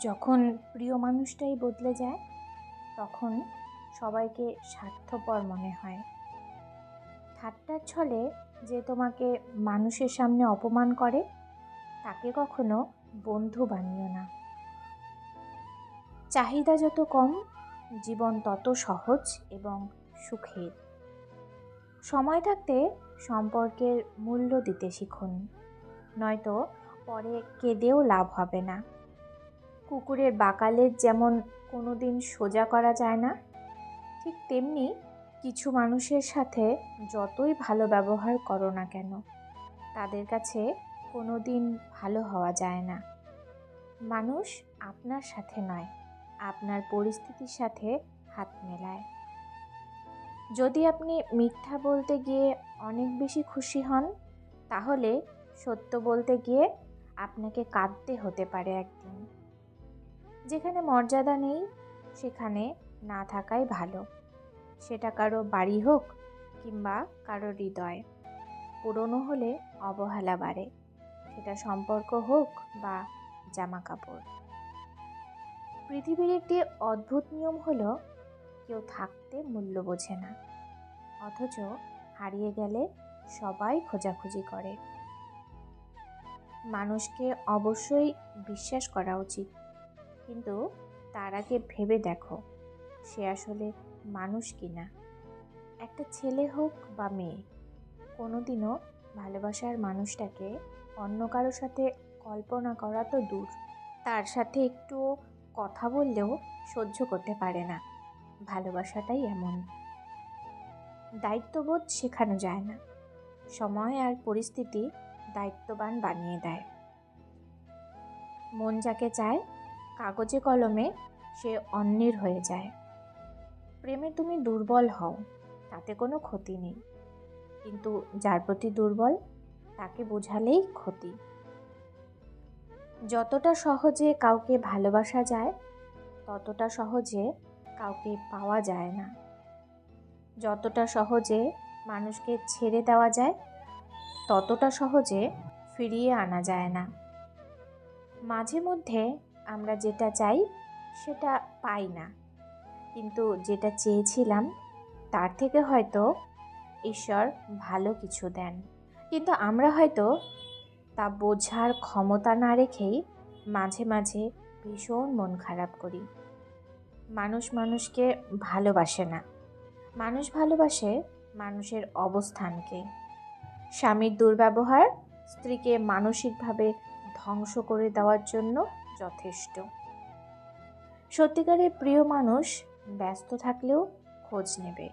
যখন প্রিয় মানুষটাই বদলে যায়, তখন সবাইকে স্বার্থপর মনে হয়। ঠাট্টার ছলে যে তোমাকে মানুষের সামনে অপমান করে, তাকে কখনো বন্ধু বানিও না। চাহিদা যত কম, জীবন তত সহজ এবং সুখের। সময় থাকতে সম্পর্কের মূল্য দিতে শিখুন, নয়তো পরে কেঁদেও লাভ হবে না। কুকুরের বাকালের যেমন কোনো দিন সোজা করা যায় না, ঠিক তেমনি কিছু মানুষের সাথে যতই ভালো ব্যবহার করো না কেন, তাদের কাছে কোনো দিন ভালো হওয়া যায় না। মানুষ আপনার সাথে নয়, আপনার পরিস্থিতির সাথে হাত মেলায়। যদি আপনি মিথ্যা বলতে গিয়ে অনেক বেশি খুশি হন, তাহলে সত্য বলতে গিয়ে আপনাকে কাঁদতে হতে পারে একদিন। যেখানে মর্যাদা নেই, সেখানে না থাকাই ভালো। সেটা কারও বাড়ি হোক কিংবা কারও হৃদয়। পুরনো হলে অবহেলা বাড়ে। সেটা সম্পর্ক হোক বা জামা কাপড় পৃথিবীর একটি অদ্ভুত নিয়ম হলো, কেউ থাকতে মূল্য বোঝে না। অথচ হারিয়ে গেলে সবাই খোঁজাখুঁজি করে। মানুষকে অবশ্যই বিশ্বাস করা উচিত। কিন্তু তার আগে ভেবে দেখো, সে আসলে মানুষ কিনা। একটা ছেলে হোক বা মেয়ে, কোনোদিনও ভালোবাসার মানুষটাকে অন্য কারোর সাথে কল্পনা করা তো দূর। তার সাথে একটু কথা বললেও সহ্য করতে পারে না। ভালোবাসাটাই এমন। দায়িত্ববোধ শেখানো যায় না। সময় আর পরিস্থিতি দায়িত্ববান বানিয়ে দেয়। মন যাকে চায় কাগজে কলমে সে অন্যের হয়ে যায়। প্রেমে তুমি দুর্বল হও, তাতে কোনো ক্ষতি নেই। কিন্তু যার প্রতি দুর্বল, তাকে বোঝালেই ক্ষতি। যতটা সহজে কাউকে ভালোবাসা যায়, ততটা সহজে কাউকে পাওয়া যায় না। যতটা সহজে মানুষকে ছেড়ে দেওয়া যায়, ততটা সহজে ফিরিয়ে আনা যায় না। মাঝে মধ্যে আমরা যেটা চাই, সেটা পাই না। কিন্তু যেটা চেয়েছিলাম, তার থেকে হয়তো ঈশ্বর ভালো কিছু দেন। কিন্তু আমরা হয়তো তা বোঝার ক্ষমতা না রেখেই মাঝে মাঝে ভীষণ মন খারাপ করি। মানুষ মানুষকে ভালোবাসে না। মানুষ ভালোবাসে মানুষের অবস্থানকে। স্বামীর দুর্ব্যবহার স্ত্রীকে মানসিকভাবে ধ্বংস করে দেওয়ার জন্য যথেষ্ট। সত্যিকারের প্রিয় মানুষ ব্যস্ত থাকলেও খোঁজ নেবে।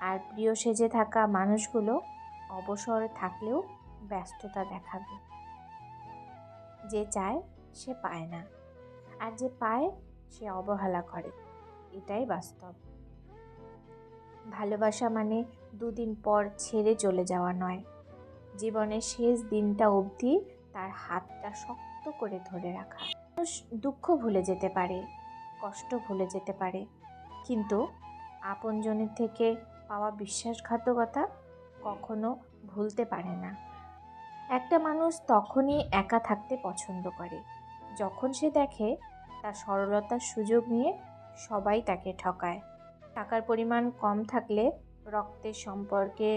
আর প্রিয় সেজে থাকা মানুষগুলো অবসর থাকলেও ব্যস্ততা দেখাবে। যে চায়, সে পায় না। আর যে পায়, সে অবহেলা করে। এটাই বাস্তব। ভালোবাসা মানে দুদিন পর ছেড়ে চলে যাওয়া নয়। জীবনের শেষ দিনটা অবধি তার হাতটা শক্ত করে ধরে রাখা। মানুষ দুঃখ ভুলে যেতে পারে, কষ্ট ভুলে যেতে পারে। কিন্তু আপনজনের থেকে পাওয়া বিশ্বাসঘাতকতা কখনো ভুলতে পারে না। একটা মানুষ তখনই একা থাকতে পছন্দ করে। যখন সে দেখে, তার সরলতার সুযোগ নিয়ে সবাই তাকে ঠকায়। টাকার পরিমাণ কম থাকলে রক্তের সম্পর্কে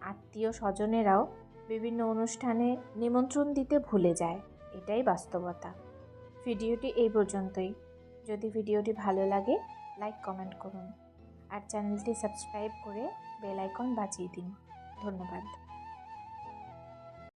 আত্মীয় স্বজনেরাও বিভিন্ন অনুষ্ঠানে নিমন্ত্রণ দিতে ভুলে যায়। এটাই বাস্তবতা। ভিডিওটি এই পর্যন্তই। যদি ভিডিওটি ভালো লাগে, লাইক, কমেন্ট করুন। আর চ্যানেলটি সাবস্ক্রাইব করে বেল আইকন বাজিয়ে দিন। ধন্যবাদ।